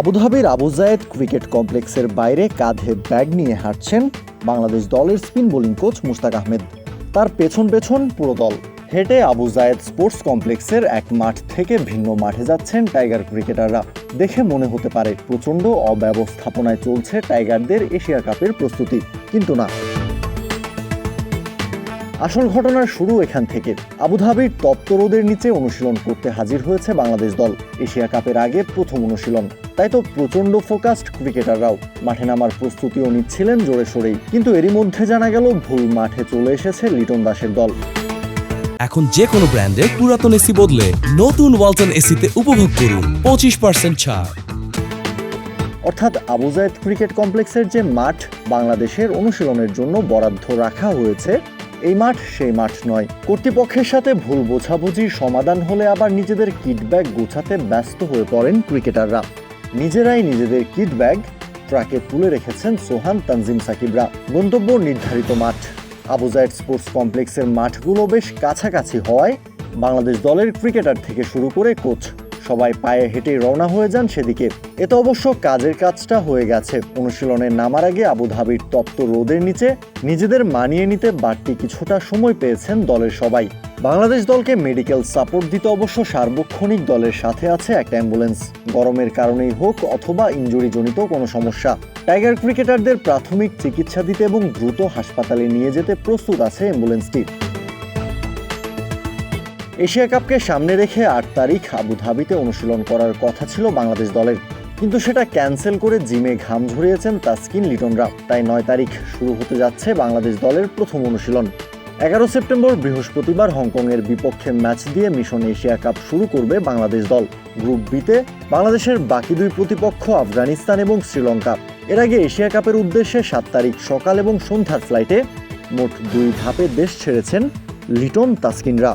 আবুধাবির আবু জায়েদ cricket কমপ্লেক্সের বাইরে কাঁধে ব্যাগ নিয়ে হাঁটছেন বাংলাদেশ দলের spin bowling coach Mushtaq Ahmed. তার পেছন পেছন পুরো দল। হেঁটে আবু জায়েদ স্পোর্টস কমপ্লেক্সের এক মাঠ থেকে ভিন্ন মাঠে যাচ্ছেন টাইগার ক্রিকেটাররা। দেখে মনে হতে পারে, প্রচণ্ড অব্যবস্থাপনায় চলছে টাইগারদের এশিয়া কাপের প্রস্তুতি। কিন্তু না। আসল ঘটনার শুরু এখান থেকে। আবুধাবির তপ্ত রোদের নিচে অনুশীলন করতে হাজির হয়েছে বাংলাদেশ দল। এশিয়া কাপের আগে প্রথম অনুশীলন। তাই তো প্রচণ্ড ফোকাসড ক্রিকেটাররাও। মাঠে নামার প্রস্তুতিও নিচ্ছিলেন জোরে সোরেই। কিন্তু এরই মধ্যে জানা গেল ভুল মাঠে চলে এসেছে লিটন দাসের দল। এখন যে কোনো ব্র্যান্ডের পুরাতন এসি বদলে নতুন ওয়ালটন এসিতে উপভোগ করুন পঁচিশ পার্সেন্ট ছাড়। অর্থাৎ আবু জায়েদ ক্রিকেট কমপ্লেক্সের যে মাঠ বাংলাদেশের অনুশীলনের জন্য বরাদ্দ রাখা হয়েছে এই মাঠ সেই মাঠ নয়। কর্তৃপক্ষের সাথে ভুল বোঝাবুঝির সমাধান হলে আবার নিজেদের কিট ব্যাগ গোছাতে ব্যস্ত হয়ে পড়েন ক্রিকেটাররা। নিজেরাই নিজেদের কিট ব্যাগ ট্রাকে তুলে রেখেছেন সোহান তানজিম সাকিবরা। গন্তব্য নির্ধারিত মাঠ। আবু জায়েদ স্পোর্টস কমপ্লেক্সের মাঠগুলো বেশ কাছাকাছি হওয়ায় বাংলাদেশ দলের ক্রিকেটার থেকে শুরু করে কোচ সবাই পায়ে হেঁটে রওনা হয়ে যান সেদিকে। এতে অবশ্য কাজের কাজটা হয়ে গেছে। অনুশীলনে নামার আগে আবুধাবির তপ্ত রোদের নিচে নিজেদের মানিয়ে নিতে বাড়তি কিছুটা সময় পেয়েছেন দলের সবাই। বাংলাদেশ দলকে মেডিকেল সাপোর্ট দিতে অবশ্য সার্বক্ষণিক দলের সাথে আছে একটা অ্যাম্বুলেন্স। গরমের কারণেই হোক অথবা ইঞ্জুরিজনিত কোনো সমস্যা। টাইগার ক্রিকেটারদের প্রাথমিক চিকিৎসা দিতে এবং দ্রুত হাসপাতালে নিয়ে যেতে প্রস্তুত আছে অ্যাম্বুলেন্সটি। এশিয়া কাপকে সামনে রেখে আট তারিখ আবুধাবিতে অনুশীলন করার কথা ছিল বাংলাদেশ দলের। কিন্তু সেটা ক্যান্সেল করে জিমে ঘাম ঝরিয়েছেন তাসকিন লিটনরা। তাই নয় তারিখ শুরু হতে যাচ্ছে বাংলাদেশ দলের প্রথম অনুশীলন। এগারো সেপ্টেম্বর বৃহস্পতিবার হংকংয়ের বিপক্ষে ম্যাচ দিয়ে মিশন এশিয়া কাপ শুরু করবে বাংলাদেশ দল। গ্রুপ বিতে বাংলাদেশের বাকি দুই প্রতিপক্ষ আফগানিস্তান এবং শ্রীলঙ্কা। এর আগে এশিয়া কাপের উদ্দেশ্যে সাত তারিখ সকাল এবং সন্ধ্যার ফ্লাইটে মোট দুই ধাপে দেশ ছেড়েছেন লিটন তাসকিনরা।